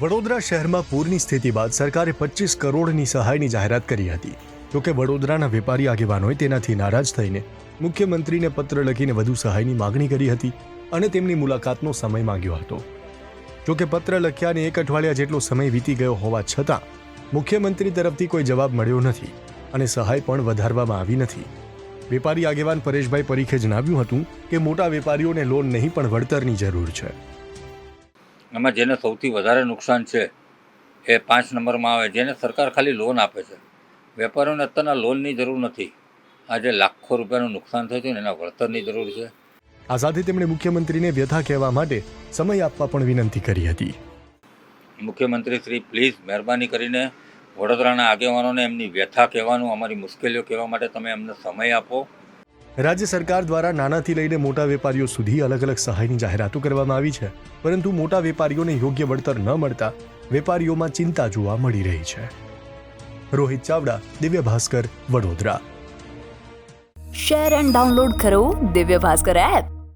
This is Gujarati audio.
વડોદરા શહેરમાં પૂરની સ્થિતિ બાદ સરકારે પચીસ કરોડની સહાયની જાહેરાત કરી હતી. જોકે વડોદરાના વેપારી આગેવાનોએ તેનાથી નારાજ થઈને મુખ્યમંત્રીને પત્ર લખીને વધુ સહાયની માગણી કરી હતી અને તેમની મુલાકાતનો સમય માંગ્યો હતો. જોકે પત્ર લખ્યાને એક અઠવાડિયા જેટલો સમય વીતી ગયો હોવા છતાં મુખ્યમંત્રી તરફથી કોઈ જવાબ મળ્યો નથી અને સહાય પણ વધારવામાં આવી નથી. વેપારી આગેવાન પરેશભાઈ પરીખે જણાવ્યું હતું કે મોટા વેપારીઓને લોન નહીં પણ વળતરની જરૂર છે. એમાં જેને સૌથી વધારે નુકસાન છે એ પાંચ નંબરમાં આવે જેને સરકાર ખાલી લોન આપે છે. વેપારીઓને અત્યારના લોનની જરૂર નથી. આજે લાખો રૂપિયાનું નુકસાન થયું છે ને એના વળતરની જરૂર છે. આ સાથે તેમણે મુખ્યમંત્રીને વ્યથા કહેવા માટે સમય આપવા પણ વિનંતી કરી હતી. મુખ્યમંત્રી શ્રી પ્લીઝ મહેરબાની કરીને વડોદરાના આગેવાનોને એમની વ્યથા કહેવાનું અમારી મુશ્કેલીઓ કહેવા માટે તમે એમને સમય આપો. રાજ્ય સરકાર દ્વારા નાનાથી લઈને મોટા વેપારીઓ સુધી અલગ અલગ સહાયની જાહેરાતો કરવામાં આવી છે. પરંતુ મોટા વેપારીઓને યોગ્ય વળતર ન મળતા વેપારીઓમાં ચિંતા જોવા મળી રહી છે. Rohit Chavda, Divya Bhaskar, Vadodara. Share and download કરો દિવ્ય ભાસ્કર એપ